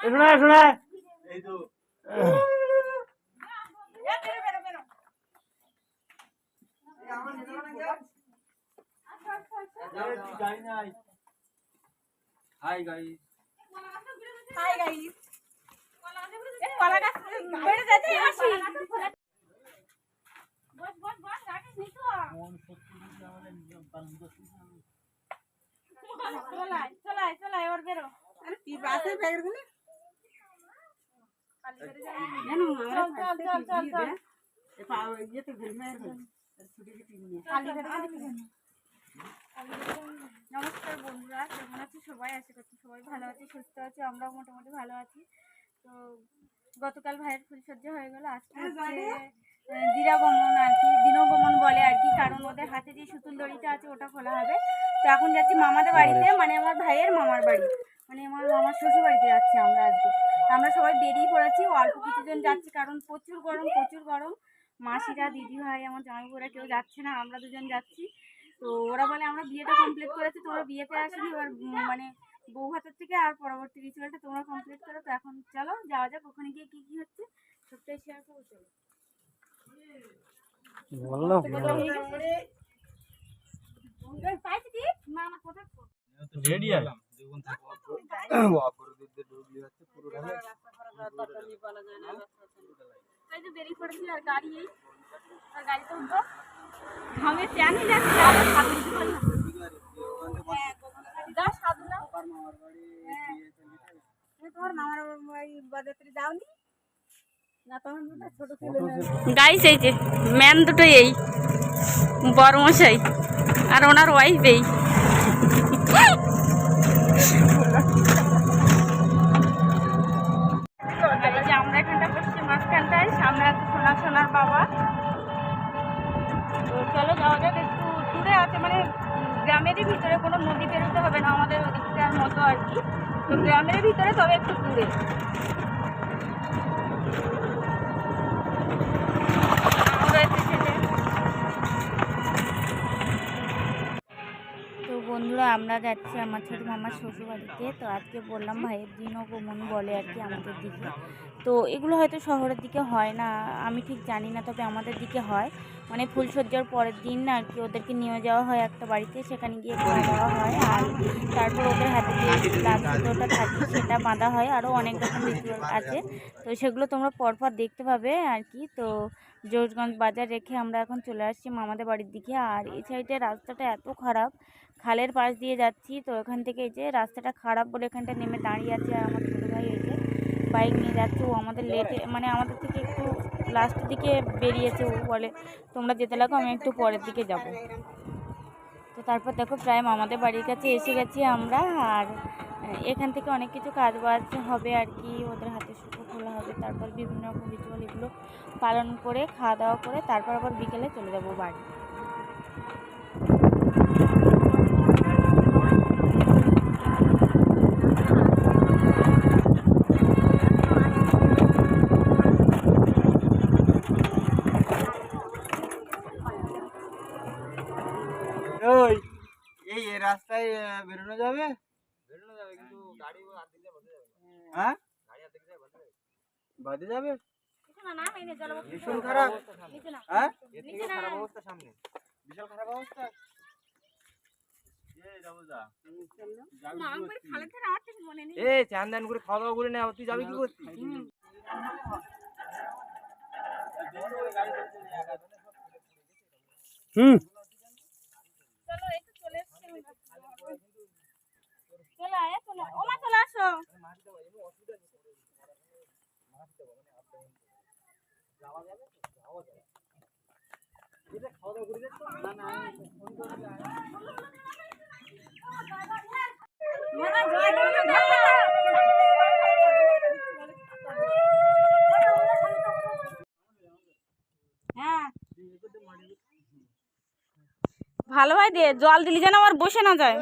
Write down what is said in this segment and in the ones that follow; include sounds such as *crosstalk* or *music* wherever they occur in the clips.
শোনা শোনা এই তো গাড়ি নাই হাই গাইস হাই গাইস কলা গাছ বেড়ে যাচ্ছে আসি বস বস বস রাখিস নি তো চলাই চলাই চলাই এবার বেরো আরে তুই বাসে ব্যাগেরগুলো চল চল চল চল চল ইয়েতে ঘুরবে ছুটি ছুটি নিয়ে নমস্কার বন্ধুরা কেমন আছি সবাই? আশা করছি সবাই ভালো আছে সুস্থ আছি আমরাও মোটামুটি ভালো আছি। তো গতকাল ভাইয়ের ফুলসজ্জা হয়ে গেল আজকে জিরা আহ, দিরাগমন আর কি দিনগমন বলে ওদের হাতে যে সুতুল দড়িটা আছে ওটা খোলা হবে। তো এখন যাচ্ছি মামাদের বাড়িতে মানে আমার ভাইয়ের মামার বাড়ি। মানে আমার মামার শ্বশুর বাড়িতে যাচ্ছি আমরা আজকে। আমরা সবাই বেরিয়ে পড়েছি অল্প কিছুজন যাচ্ছি কারণ প্রচুর গরম প্রচুর গরম। মাসিরা দিদি ভাই আমার জামাইবুরা কেউ যাচ্ছে না আমরা দুজন যাচ্ছি। তো ওরা বলে আমরা বিয়েটা কমপ্লিট করেছি তোমরা বিয়েতে আসনি এবার মানে বউ হাতের থেকে আর পরবর্তী রিচুয়ালটা তোমরা কমপ্লিট করো। তো এখন চলো যাওয়া যাক ওখানে গিয়ে কী কী হচ্ছে সবটাই শেয়ার করব চলো বলল পাইছি দি না না কোথায় রেডি হ্যাঁ। তোমার মামার বাজারে যাওনি না তোমার দুটো ছোট ছেলে গাইস এই যে ম্যান দুটো এই। বড় মশাই আর ওনার ওয়াইফ এই। আমরা এখানটা বসছি মাঝখানটায় সামনে আছে সোনা সোনার বাবা। তো চলো যাওয়া যাক একটু দূরে আছে মানে গ্রামেরই ভিতরে কোনো নদী পেরোতে হবে না আমাদের ওদিকটার মতো আর কি। তো গ্রামের ভিতরে তবে একটু দূরে। আমরা যাচ্ছি আমার ছোটো মামার শ্বশুর বাড়িতে তো আজকে বললাম ভাইয়ের দিনগমন বলে আর কি আমাদের দিকে। তো এগুলো হয়তো শহরের দিকে হয় না, আমি ঠিক জানি না, তবে আমাদের দিকে হয়। মানে ফুলসজ্জার পরের দিন আর কি ওদেরকে নিয়ে যাওয়া হয় একটা বাড়িতে, সেখানে গিয়ে খাওয়া দাওয়া হয়। আর তারপর ওদের হাতে যে লাস্টটা থাকে, সেটা বাঁধা হয়। আরও অনেক রকম রিচুয়াল আছে। তো সেগুলো তোমরা পরপর দেখতে পাবে আর কি। তো জোরগঞ্জ বাজার রেখে আমরা এখন চলে আসছি মামাদের বাড়ির দিকে। আর এই সাইডে রাস্তাটা এত খারাপ খালের পাশ দিয়ে যাচ্ছি। তো এখান থেকে এই যে রাস্তাটা খারাপ বলে এখানটা নেমে দাঁড়িয়ে আছে আর আমার ছোটো ভাই এই যে বাইক নিয়ে যাচ্ছে। ও আমাদের লেটে মানে আমাদের থেকে একটু লাস্টের দিকে বেরিয়েছে। ও বলে, তোমরা যেতে লাগো, আমি একটু পরের দিকে যাব। তো তারপর দেখো প্রায় আমাদের বাড়ির কাছে এসে গেছি আমরা। আর এখান থেকে অনেক কিছু কাজ বাজ হবে আর কি। ওদের হাতে সুতো খোলা হবে, তারপর বিভিন্ন রকম রিচুয়াল এগুলো পালন করে, খাওয়া দাওয়া করে, তারপর আবার বিকেলে চলে যাব বাড়ি। রাস্তায় বেরোনো যাবে? বেরোনো যাবে কিন্তু গাড়ি আর্ধেক যায় বাঁধে যাবে। হ্যাঁ? গাড়ি যায় বাঁধে যাবে। বাঁধে যাবে? ভীষণ খারাপ। হ্যাঁ? এর থেকে খারাপ অবস্থা সামনে। বিশাল খারাপ অবস্থা। এই যাব এ চান করে খাওয়া দাওয়া করে না তুই যাবি কি করতে হুম চলো এই তো চলে এসছি আমি। চলে আয় চলে আয়। হ্যাঁ। ভালো ভাই দে জল দিলি যেন আমার বসে না যায়।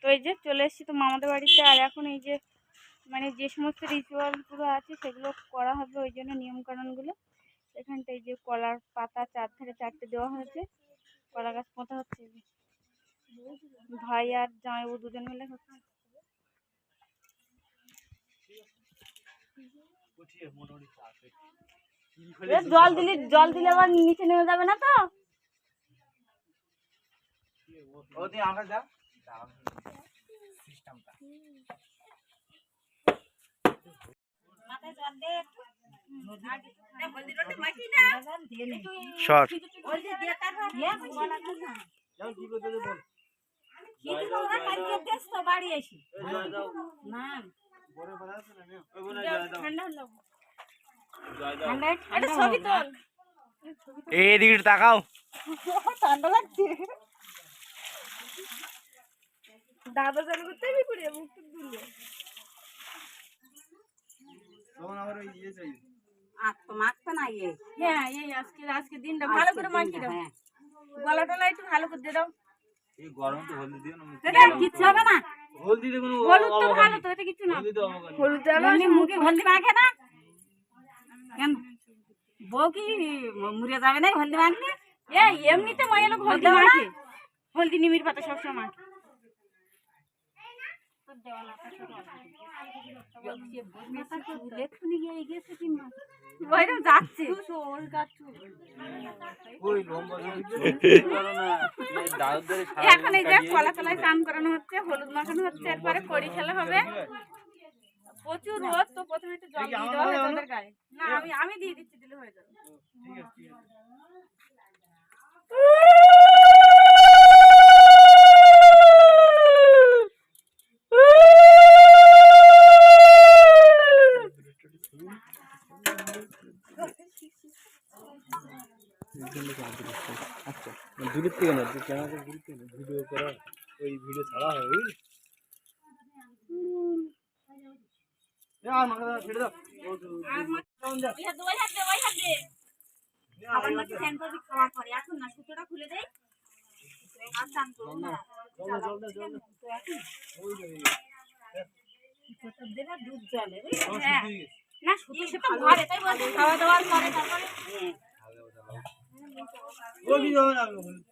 তো এই যে চলে এসেছি তো মামাদের বাড়িতে। আর এখন এই যে মানে যে সমস্ত রিচুয়ালগুলো আছে সেগুলো করা হবে ওই জন্য নিয়মকানুনগুলো। এখানটায় যে কলার পাতা চারধারে চারটে দেওয়া হয়েছে। কলা গাছ পোঁতা হচ্ছে। ভাই আর জামাইবাবু দুজন মিলে হচ্ছে। জল দিলে জল দিলে আবার নিচে নেমে যাবে না তো? ও দিয়ে আমরা যা। সিস্টেমটা। শর্ট যাও কি করতে হবে বল বাড়ি এসি যাও যাও না বড় বড় আছে না ওই বলে যাও যাও ঠান্ডা হলো যাও যাও ঠান্ডায় একটা ছবি তোল এইদিকে একটু তাকাও ঠান্ডা লাগছে দাদা চালু করতে হবে করে মুখ টুক দিলে তখন আবার ওই ইয়ে চাই। আর তো মাখতে না ইয়ে। হ্যাঁ এই আজকে আজকে দিনটা ভালো করে মাখিয়ে দাও। হ্যাঁ। গলা টলা একটু ভালো করে দিয়ে দাও। এই গরম তো হলদি দিও না এটা কিচ্ছু হবে না। হলদি দিয়ে কোনো হলুদ তো ভালো তো এটা কিছু না। হলদি এমনি মুখে হলদি মাখে না? কেন? বউ কি মুড়ে যাবে না হলদি মাখলে? এ এমনিতে মায়ের লোক হলদি মাখে? হলদি নিমির পাতা সবসময় মাখে ওইরকম যাচ্ছে ওই লম্বা জড়ি পারো না এই দাদুর ধরে সারা এখন এই যে কলা তলায় চান করানো হচ্ছে হলুদ মাখানো হচ্ছে এরপরে কড়ি খেলা হবে। প্রচুর রোদ তো প্রথমে একটু জল দিয়ে দেওয়া হয় তাদের গায়ে। না আমি আমি দিয়ে দিচ্ছি দিলে হয়ে যাবে। ঠিক আছে দূরের থেকে না ক্যামেরা দূর থেকে ভিডিও করা ওই ভিডিও ছাড়া হয় বুঝলি আর ছেড়ে দাও ও তো ইহা দুই হাত দে ওই হাত দে আবার নাকি ফ্যান করবি খাওয়া পরে এখন না সুতোটা খুলে দেই আর চান করব না জল দাও, জল দাও, জল দাও। ওই যে, দুধ জলে হ্যাঁ না সুতো সে তো ঘরে তাই বলছি খাওয়া দাওয়ার পরে তারপরে ও যাবে না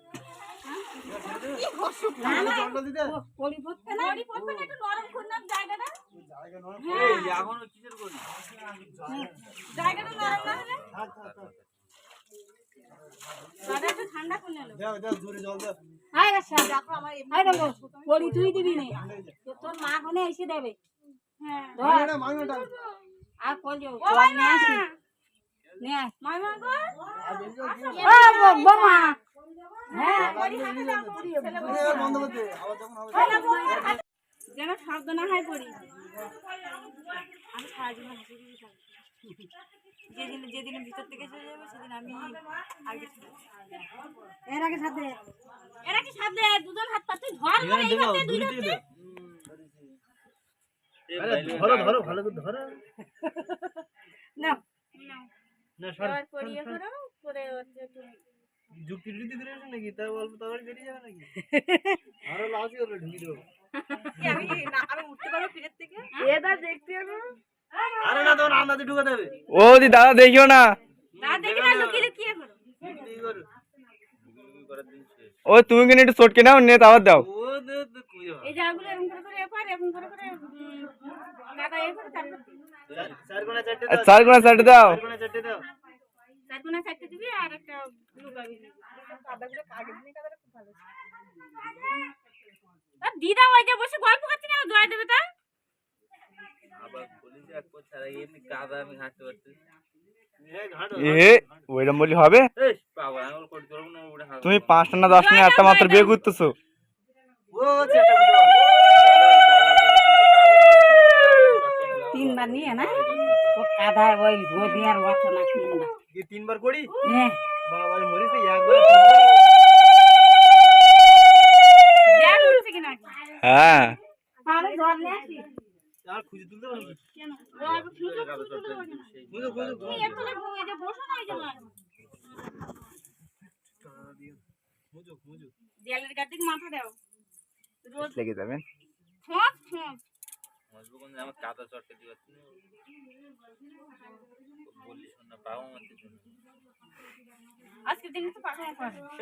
তোর মা কোনে এসে দেবে আর কল নিয়ে আয় মামা যেন শব্দ না হয় পড়ি। আমি সারা জীবন হেসে হেসে থাকব। যেদিন যেদিন ভিতর থেকে চলে যাবে সেদিন আমি আগে এর আগে সাথে। এরা কি সাথে দুজন হাত পাতে ধর করে এই হাতে দুই হাতে। ধরো ধরো ভালো করে ধরো। না না এবার পরিয়ে করো করে হচ্ছে একটু যুক্তি টুক্তি আসে নাকি? তার অল্প তাড়াতাড়ি বেরিয়ে যাবে নাকি? *laughs* আরও করে ঢুকি দেবো আমি আমি উঠতে পারব পিঠের থেকে? এটা দেখতে হবে। আরে না তোমার আন্দাজে ঢুকাতে হবে। ও দি দাদা দেখিও না। না দেখি না লুকিয়ে লুকিয়ে করো। ও তুমি কিনে একটু চটকে নাও নিয়ে আবার দাও। এই এরকম করে করে এপার এরকম করে করে। চার কোণা চারটে দাও। চার কোনা চারটে দাও। চার কোণা চারটে দাও। চারকোনা চারটে দিবি আর একটা দিবি। দিদা ওই যে বসে গল্প করছে না দোয়া দেবে তা আবার বলি যে একবার ছাড়া এমনি কাদা আমি হাঁটতে পারছি এ ঘাটো এ ওইরকম তিনবার করি? হ্যাঁ। বাবা মরিছে একবার হ্যাঁ। মাথা দাও। আমার কাদা চটকে দিবাচ্ছি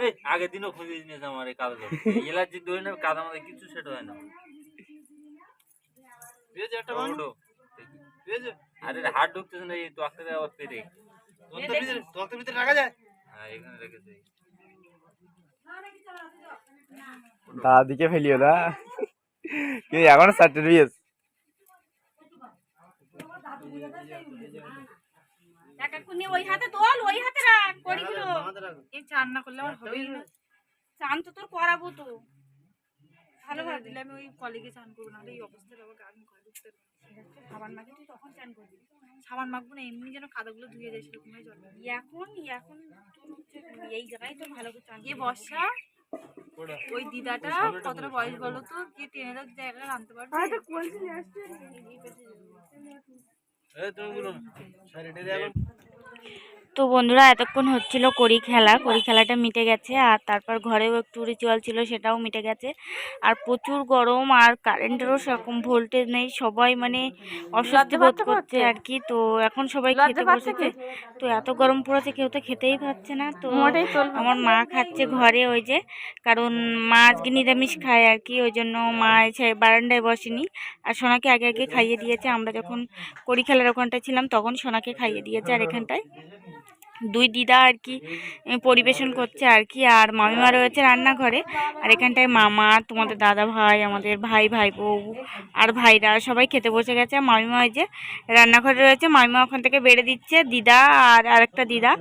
এই আগের দিনও খুঁজে নিয়েছে আমার এই কাদা চট এলার্জি ধরে না কাদা মাথায় কিছু সেট হয় না। আরে হাত ঢুকতেছে না এই তো আস্তে আবার পেরে তোর ভিতরে রাখা যায়? হ্যাঁ এখানে রেখেছে দাদিকে ফেলিও না। কি এখনও বিয়েস এক এক করে ওই হাতে তোল ওই হাতে রাখ করি এই চান না করলে আমার হবেই না। চান তো তোর করাবো তো। ভালো দিলে আমি ওই কলেজে চান করব না এই অবস্থায় আবার গান করে সাবান মাখে তুই তখন চান করবি। সাবান মাখবো না এমনি যেন কাদাগুলো ধুয়ে যায় সেরকমই জল এখন এখন এই জায়গায় তো ভালো করে চান। এ বর্ষা ওই দিদাটা কতটা বয়স বলো তো কে টেনে জায়গায় আনতে পারবে। এই তুমি বলুন তো বন্ধুরা এতক্ষণ হচ্ছিল কড়ি খেলা। কড়ি খেলাটা মিটে গেছে আর তারপর ঘরেও একটু রিচুয়াল ছিল সেটাও মিটে গেছে। আর প্রচুর গরম আর কারেন্টেরও সেরকম ভোল্টেজ নেই। সবাই মানে অস্বস্তি বোধ করছে আর কি তো এখন সবাই খেতে বসেছে। তো এত গরম পড়েছে কেউ তো খেতেই পাচ্ছে না। তো আমার মা খাচ্ছে ঘরে ওই যে। কারণ মা আজকে নিরামিষ খায় আর কি ওই জন্য মা এসে বারান্দায় বসেনি। আর সোনাকে আগে আগে খাইয়ে দিয়েছে। আমরা যখন কড়ি খেলার ওখানটায় ছিলাম তখন সোনাকে খাইয়ে দিয়েছে আর এখানটায়। দুই দিদা আর কি পরিবেশন করছে আর কি, আর মামিমা রয়েছে রান্নাঘরে। আর এখানটায় মামা, তোমাদের দাদা ভাই, আমাদের ভাই ভাই বউ, আর ভাইরা সবাই খেতে বসে গেছে। মামিমা ওই যে রান্নাঘরে রয়েছে, মামিমা ওখান থেকে বেড়ে দিচ্ছে। দিদা আর আরেকটা দিদা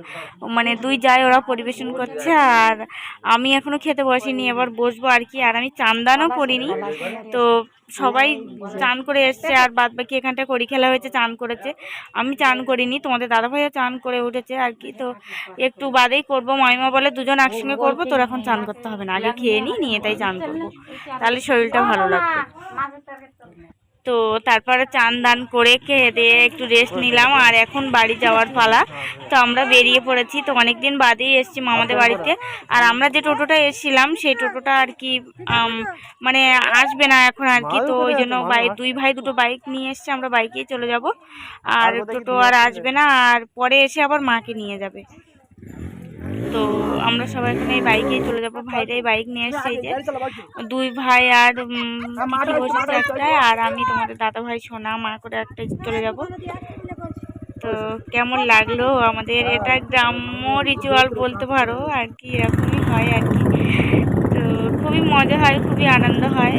মানে দুই যায় ওরা পরিবেশন করছে, আর আমি এখনও খেতে বসিনি, এবার বসবো আর কি, আর আমি চান্দানও করিনি। তো সবাই চান করে এসছে, আর বাদ বাকি এখানটায় করি খেলা হয়েছে, চান করেছে। আমি চান করিনি, তোমাদের দাদা ভাইও চান করে উঠেছে আর কি। তো একটু বাদেই করব। মামিমা বলে দুজন একসঙ্গে করব, তোর এখন চান করতে হবে না। আগে খেয়ে নিই নিয়ে তাই চান করব। তাহলে শরীরটা ভালো লাগবে। তো তারপরে চান দান করে খেয়ে দিয়ে একটু রেস্ট নিলাম আর এখন বাড়ি যাওয়ার পালা। তো আমরা বেরিয়ে পড়েছি তো অনেক দিন বাদেই এসেছি মামাদের বাড়িতে। আর আমরা যে টোটোটা এসেছিলাম সেই টোটোটা আর কি মানে আসবে না এখন আর কি। তো ওই জন্য বাইক দুই ভাই দুটো বাইক নিয়ে এসছে আমরা বাইকেই চলে যাব। আর টোটো আর আসবে না আর পরে এসে আবার মাকে নিয়ে যাবে। তো আমরা সবাই এখানে এই বাইকেই চলে যাব। ভাইরাই বাইক নিয়ে এসছে যে দুই ভাই আর একটা বসেছে আর আমি তোমাদের দাদা ভাই সোনা মা করে একটা চলে যাব। তো কেমন লাগল আমাদের? এটা গ্রাম্য রিচুয়াল বলতে পারো আর কি এরকমই হয় আর কি। খুবই মজা হয়, খুবই আনন্দ হয়।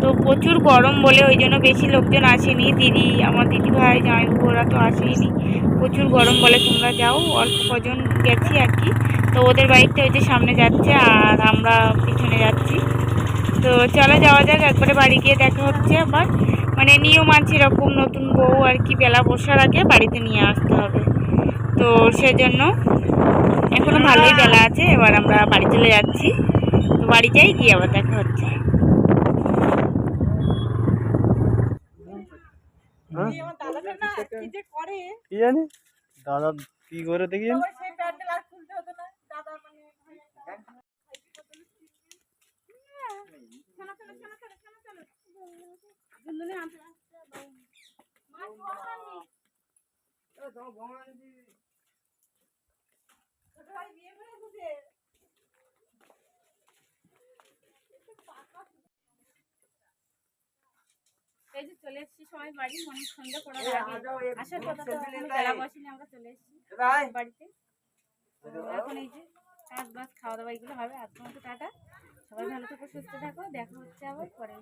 তো প্রচুর গরম বলে ওই জন্য বেশি লোকজন আসেনি। দিদি, আমার দিদি ভাই জামাইবাবু, ওরা তো আসেনি। প্রচুর গরম বলে তোমরা যাও, অল্প কজন গেছি আর কি। তো ওদের বাইকটা ওই যে সামনে যাচ্ছে আর আমরা পিছনে যাচ্ছি। তো চলো যাওয়া যাক, একবারে বাড়ি গিয়ে দেখা হচ্ছে আবার। মানে নিয়ম আছে এরকম নতুন বউ আর কি বেলা বসার আগে বাড়িতে নিয়ে আসতে হবে। তো সেজন্য এখনও ভালোই বেলা আছে, এবার আমরা বাড়ি চলে যাচ্ছি। বাড়ি যাই গিয়ে আবার দেখা হচ্ছে। কি জানি? দাদা কি করে দেখি জানি? এই যে চলে এসেছি সবাই বাড়ি অনেক সন্ধ্যা করার আগে। আসার কথা তো এখনও বেলা বসেনি আমরা চলে এসেছি বাড়িতে। এখন এই যে কাজ বাজ খাওয়া দাওয়া এগুলো হবে। আজকে মতো টাটা। সবাই ভালো থাকো সুস্থ থাকো। দেখা হচ্ছে আবার পরে